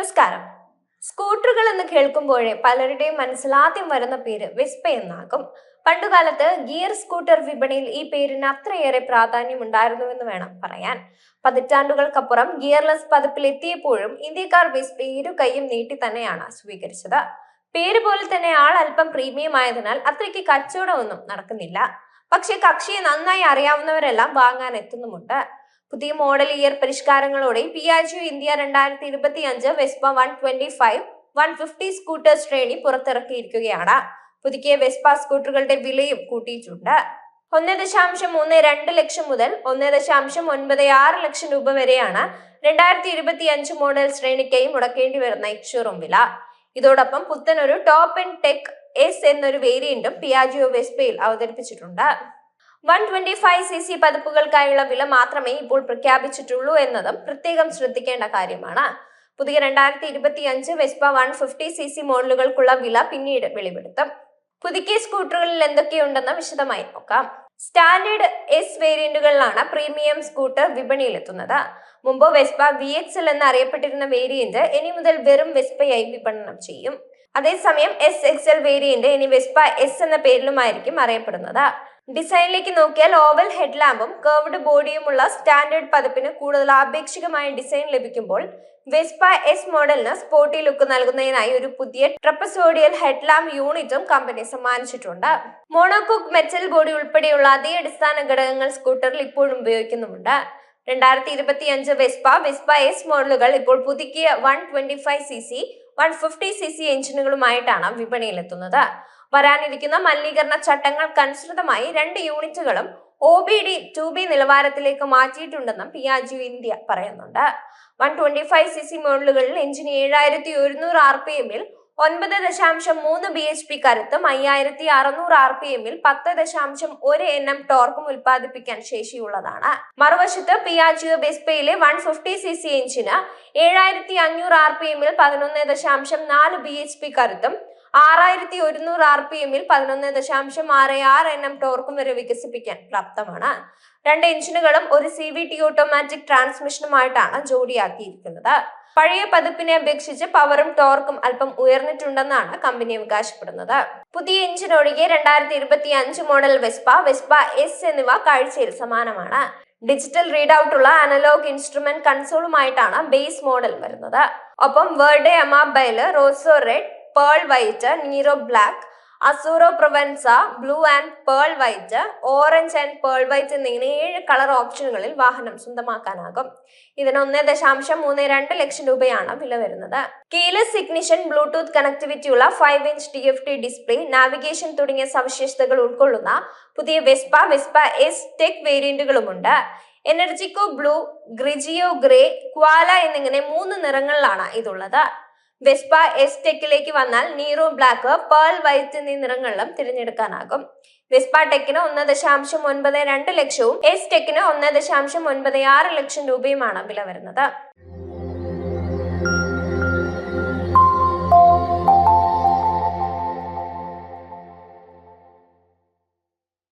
നമസ്കാരം. സ്കൂട്ടറുകൾ എന്ന് കേൾക്കുമ്പോഴേ പലരുടെയും മനസ്സിൽ ആദ്യം വരുന്ന പേര് വിസ്പ എന്നാകും. പണ്ടുകാലത്ത് ഗിയർ സ്കൂട്ടർ വിപണിയിൽ ഈ പേരിന് അത്രയേറെ പ്രാധാന്യം ഉണ്ടായിരുന്നുവെന്ന് വേണം പറയാൻ. പതിറ്റാണ്ടുകൾക്കപ്പുറം ഗിയർലെസ് പതിപ്പിൽ എത്തിയപ്പോഴും ഇന്ത്യക്കാർ വിസ്പ ഇരു കൈയും നീട്ടി തന്നെയാണ് സ്വീകരിച്ചത്. പേര് പോലെ തന്നെ ആൾ അല്പം പ്രീമിയം ആയതിനാൽ അത്രയ്ക്ക് കച്ചവടമൊന്നും നടക്കുന്നില്ല. പക്ഷെ കക്ഷിയെ നന്നായി അറിയാവുന്നവരെല്ലാം വാങ്ങാൻ എത്തുന്നുമുണ്ട്. പുതിയ മോഡൽ ഇയർ പരിഷ്കാരങ്ങളോടെ പിയാജു ഇന്ത്യ രണ്ടായിരത്തി ഇരുപത്തി അഞ്ച് Vespa one twenty five one fifty scooter ശ്രേണി പുറത്തിറക്കിയിരിക്കുകയാണ്. പുതുക്കിയ വെസ്പ സ്കൂട്ടറുകളുടെ വിലയും കൂട്ടിയിട്ടുണ്ട്. ഒന്ന് ദശാംശം മൂന്ന് രണ്ട് ലക്ഷം മുതൽ ഒന്ന് ദശാംശം ഒൻപത് ആറ് ലക്ഷം രൂപ വരെയാണ് രണ്ടായിരത്തി ഇരുപത്തി അഞ്ച് മോഡൽ ശ്രേണിക്കായി മുടക്കേണ്ടി വരുന്ന എക്സ്ഷോറൂം വില. ഇതോടൊപ്പം പുത്തൻ ഒരു ടോപ്പ് ആൻഡ് ടെക് എസ് എന്നൊരു വേരിയന്റും പിയാജിയോ വെസ്പയിൽ അവതരിപ്പിച്ചിട്ടുണ്ട്. One twenty five C C പതിപ്പുകൾക്കായുള്ള വില മാത്രമേ ഇപ്പോൾ പ്രഖ്യാപിച്ചിട്ടുള്ളൂ എന്നതും പ്രത്യേകം ശ്രദ്ധിക്കേണ്ട കാര്യമാണ്. പുതിയ രണ്ടായിരത്തി ഇരുപത്തി അഞ്ച് Vespa one fifty C C മോഡലുകൾക്കുള്ള വില പിന്നീട് വെളിപ്പെടുത്തും. പുതുക്കിയ സ്കൂട്ടറുകളിൽ എന്തൊക്കെയുണ്ടെന്ന് വിശദമായി നോക്കാം. സ്റ്റാൻഡേർഡ് എസ് വേരിയന്റുകളിലാണ് പ്രീമിയം സ്കൂട്ടർ വിപണിയിലെത്തുന്നത്. മുമ്പ് വെസ്പ വി എക്സ് എൽ എന്നറിയപ്പെട്ടിരുന്ന വേരിയന്റ് ഇനി മുതൽ വെറും വെസ്പയായി വിപണനം ചെയ്യും. അതേസമയം എസ് എക്സ് എൽ വേരിയന്റ് ഇനി വെസ്പ എസ് എന്ന പേരിലുമായിരിക്കും അറിയപ്പെടുന്നത്. ഡിസൈനിലേക്ക് നോക്കിയാൽ ഓവൽ ഹെഡ്ലാമ്പും കർവ്ഡ് ബോഡിയുമുള്ള സ്റ്റാൻഡേർഡ് പതിപ്പിന് കൂടുതൽ ആപേക്ഷികമായ ഡിസൈൻ ലഭിക്കുമ്പോൾ വെസ്പ എസ് മോഡലിന് സ്പോർട്ടി ലുക്ക് നൽകുന്നതിനായി ഒരു പുതിയ ട്രപ്പസോഡിയൽ ഹെഡ്ലാമ്പ് യൂണിറ്റും കമ്പനി സമ്മാനിച്ചിട്ടുണ്ട്. മോണോകോക്ക് മെറ്റൽ ബോഡി ഉൾപ്പെടെയുള്ള അതേ അടിസ്ഥാന ഘടകങ്ങൾ സ്കൂട്ടറിൽ ഇപ്പോഴും ഉപയോഗിക്കുന്നുമുണ്ട്. രണ്ടായിരത്തി ഇരുപത്തി അഞ്ച് വെസ്പ വെസ്പ എസ് മോഡലുകൾ ഇപ്പോൾ പുതുക്കിയ one twenty five C C one fifty C C എഞ്ചിനുകളുമായിട്ടാണ് വിപണിയിലെത്തുന്നത്. വരാനിരിക്കുന്ന മലിനീകരണ ചട്ടങ്ങൾക്കനുസൃതമായി രണ്ട് യൂണിറ്റുകളും O B D two B നിലവാരത്തിലേക്ക് മാറ്റിയിട്ടുണ്ടെന്നും പിയാജു ഇന്ത്യ പറയുന്നുണ്ട്. One twenty five C C മോഡലുകളിൽ എഞ്ചിന് ഏഴായിരത്തി ഒരുന്നൂറ് ആർ പി എമ്മിൽ ഒൻപത് ദശാംശം മൂന്ന് ബി എച്ച് പി കരുത്തും അയ്യായിരത്തി അറുന്നൂറ് ആർ പി എമ്മിൽ പത്ത് ദശാംശം ഒരു എൻ എം ടോർക്കും ഉൽപ്പാദിപ്പിക്കാൻ ശേഷിയുള്ളതാണ്. മറുവശത്ത് പിയാജിയോ ബെസ്പയിലെ വൺ ഫിഫ്റ്റി സി സി എഞ്ചിന് ഏഴായിരത്തി അഞ്ഞൂറ് ആർ പി എമ്മിൽ പതിനൊന്ന് ദശാംശം നാല് ബി എച്ച് പി കരുത്തും ആറായിരത്തി ഒരുന്നൂറ് ആർ പി എമ്മിൽ പതിനൊന്ന് ദശാംശം ആറ് ആറ് എൻ എം ടോർക്കും വരെ വികസിപ്പിക്കാൻ പ്രാപ്തമാണ്. രണ്ട് എഞ്ചിനുകളും ഒരു സി വി ടി ഓട്ടോമാറ്റിക് ട്രാൻസ്മിഷനുമായിട്ടാണ് ജോഡിയാക്കിയിരിക്കുന്നത്. പഴയ പതിപ്പിനെ അപേക്ഷിച്ച് പവറും ടോർക്കും അല്പം ഉയർന്നിട്ടുണ്ടെന്നാണ് കമ്പനി അവകാശപ്പെടുന്നത്. പുതിയ എഞ്ചിൻ ഒഴികെ രണ്ടായിരത്തി ഇരുപത്തി അഞ്ച് മോഡൽ വെസ്പ വെസ്പ എസ് എന്നിവ കാഴ്ചയിൽ സമാനമാണ്. ഡിജിറ്റൽ റീഡ് ഔട്ടുള്ള അനലോഗ് ഇൻസ്ട്രുമെന്റ് കൺസോളുമായിട്ടാണ് ബേസ് മോഡൽ വരുന്നത്. ഒപ്പം Verde Amabile Rosso red pearl white Nero black Azzurro Provenza blue and pearl white orange and pearl white എന്നിങ്ങനെ ഏഴ് കളർ ഓപ്ഷനുകളിൽ വാഹനം സ്വന്തമാക്കാനാകും. ഇതിന് ഒന്ന് ദശാംശം മൂന്ന് രണ്ട് ലക്ഷം രൂപയാണ് വില വരുന്നത്. കീലസ് സിഗ്നിഷൻ ബ്ലൂടൂത്ത് കണക്ടിവിറ്റി ഉള്ള five inch T F T display navigation തുടങ്ങിയ സവിശേഷതകൾ ഉൾക്കൊള്ളുന്ന പുതിയ വെസ്പ വെസ്പ എസ് ടെക് വേരിയന്റുകളുമുണ്ട് എനർജിക്കോ ബ്ലൂ ഗ്രിജിയോ ഗ്രേ ക്വാല എന്നിങ്ങനെ മൂന്ന് നിറങ്ങളിലാണ് ഇതുള്ളത്. വെസ്പ എസ് ടെക്കിലേക്ക് വന്നാൽ നീറോ ബ്ലാക്ക് പേൾ വൈറ്റ് എന്നീ നിറങ്ങളിലും തിരഞ്ഞെടുക്കാനാകും. വെസ്പ ടെക്കിന് ഒന്ന് ദശാംശം ഒൻപത് രണ്ട് ലക്ഷവും എസ് ടെക്കിന് ഒന്ന് ദശാംശം ഒൻപത് ആറ് ലക്ഷം രൂപയുമാണ് വില വരുന്നത്.